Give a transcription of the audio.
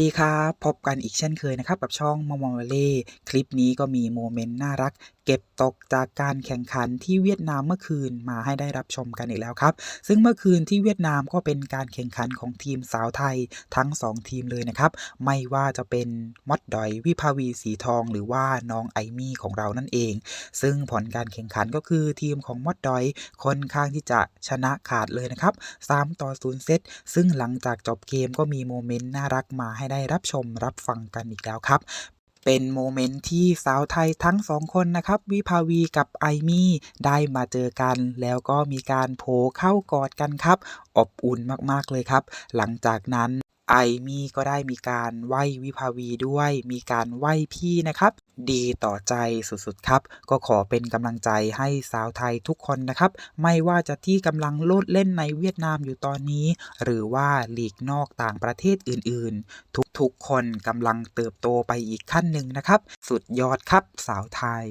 ดีครับ พบกันอีกเช่นเคยนะครับ กับช่องมอมอเล่ คลิปนี้ก็มีโมเมนต์น่ารัก เก็บตกจากการแข่งขันที่เวียดนามเมื่อคืนมาให้ได้รับชมกันอีกแล้วครับ ซึ่งเมื่อคืนที่เวียดนามก็เป็นการแข่งขันของทีมสาวไทยทั้ง 2 ทีมเลยนะครับ ไม่ว่าจะเป็นมอดดอยวิภาวีสีทอง หรือว่าน้องไอมี่ของเรานั่นเอง ซึ่งผลการแข่งขันก็คือทีมของมอดดอยค่อนข้างที่จะชนะขาดเลยนะครับ3ต่อ0เซตซึ่งหลังจากจบเกมก็มีโมเมนต์น่ารักมาให้ได้รับชมรับฟังกันอีกแล้วครับ เป็นโมเมนต์ที่สาวไทยทั้งสองคนนะครับ วิภาวีกับไอมี่ได้มาเจอกัน แล้วก็มีการโผเข้ากอดกันครับ อบอุ่นมากๆเลยครับ หลังจากนั้นไอมี่ก็ได้มีการไหว้วิภาวีด้วย มีการไหว้พี่นะครับ ดีต่อใจสุดๆครับ ก็ขอเป็นกำลังใจให้สาวไทยทุกคนนะครับ ไม่ว่าจะที่กำลังโลดเล่นในเวียดนามอยู่ตอนนี้ หรือว่าหลีกนอกต่างประเทศอื่นๆ ทุกคนกำลังเติบโตไปอีกขั้นหนึ่งนะครับ สุดยอดครับสาวไทย